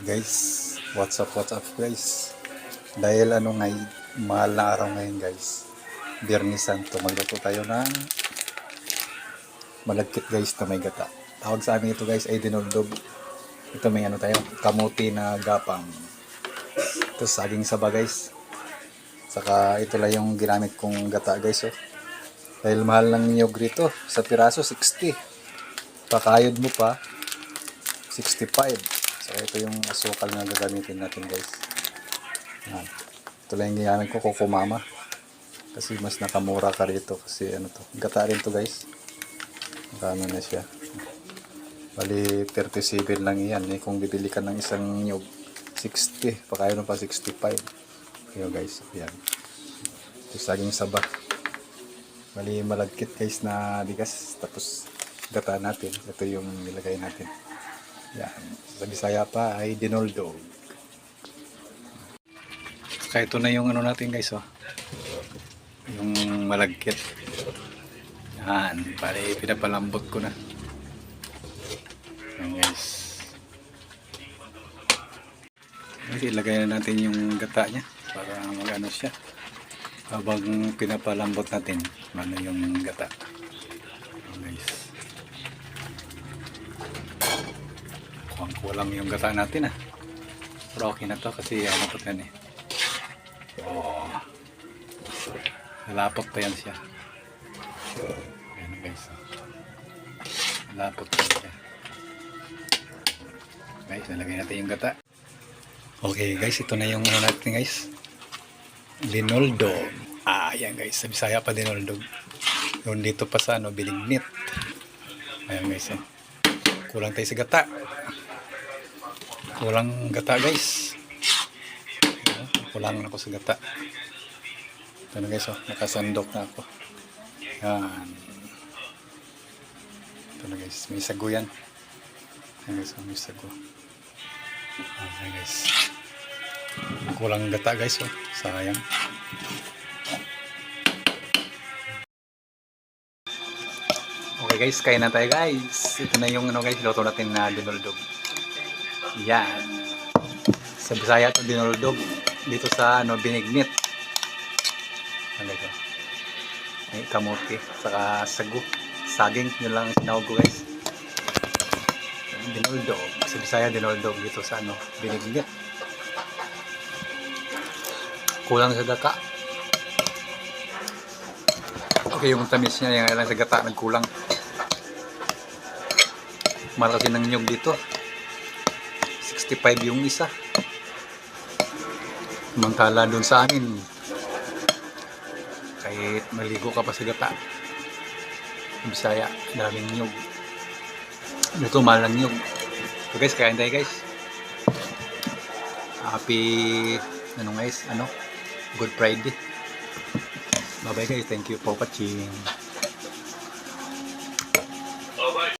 guys, what's up, what's up guys? Dahil ano ngay, mahal na araw ngayon guys. Biyernes Santo, magluto tayo ng malagkit guys na may gata. Tawag sa amin ito guys ay dinuldob. Ito may ano tayo, kamuti na gapang. Ito saging saba guys. Saka ito lang yung ginamit kong gata guys oh. Dahil mahal ng niyog rito, sa piraso 60. Pakayod mo pa, 65. So ito yung asukal na gagamitin natin guys. Yan. Ito lang yung ginamit ko, kukumama. Kasi mas nakamura ka rito kasi ano to. Gata rin to guys. Magkano na siya. Bali 37 lang yan. Eh, kung bibili ka ng isang nyog, 60. Pakayo pa 65. Ayo guys. Yan. Ito saging saba. Bali malagkit guys na bigas. Tapos gata natin. Ito yung nilagay natin. Yan. Sa Bisaya pa ay dinoldo. Kaya ito na yung ano natin guys oh. Yung malagkit. Yan. Bali pinapalambot ko na. Yan guys. Kasi ilagay na natin yung gata niya para magano siya. Habang pinapalambot natin, ano yung gata. Yan guys. Kulang yung gata natin ah. Pero okay na to kasi ano pa yan eh. Oh. Nalapot pa yan siya. Ayan guys. oh. Nalapot pa siya. Guys, nalagay natin yung gata. Okay guys, ito na yung ano natin guys. Linoldog. Ah, yan guys. Sa Bisaya pa linoldog. Yung dito pa sa ano, bilignit. Ayan guys. Eh. Kulang tayo sa gata. Kulang gata guys. Kulang ako sa gata. Ito na guys, oh, nakasandok na ako. Yan. Ito na guys, may sago yan. Ayan guys, oh, may sago. Okay guys. Kulang gata guys, oh. Sayang. Okay guys, kain na tayo guys. Ito na yung ano guys, luto natin na dinuldog. Yan. Sa Bisaya ito dinuldog. Dito sa ano, binignit. Ano ito? May kamote, saka sagu. Saging, yun lang ang sinawag ko guys. Dinuldog. Sa Bisaya dinuldog dito sa ano, binignit. Kulang sa gata. Okay, yung tamis niya, yung lang sa gata, nagkulang. Mahal kasi ng nyog dito. 65 yung isa. Mangkala dun sa amin. Kahit maligo ka pa sa gata. Bisaya, daming nyog. Ito, mahal ng nyog. So guys, kain tayo guys. Happy, ano guys, ano? Good Friday. Bye bye guys. Thank you for watching.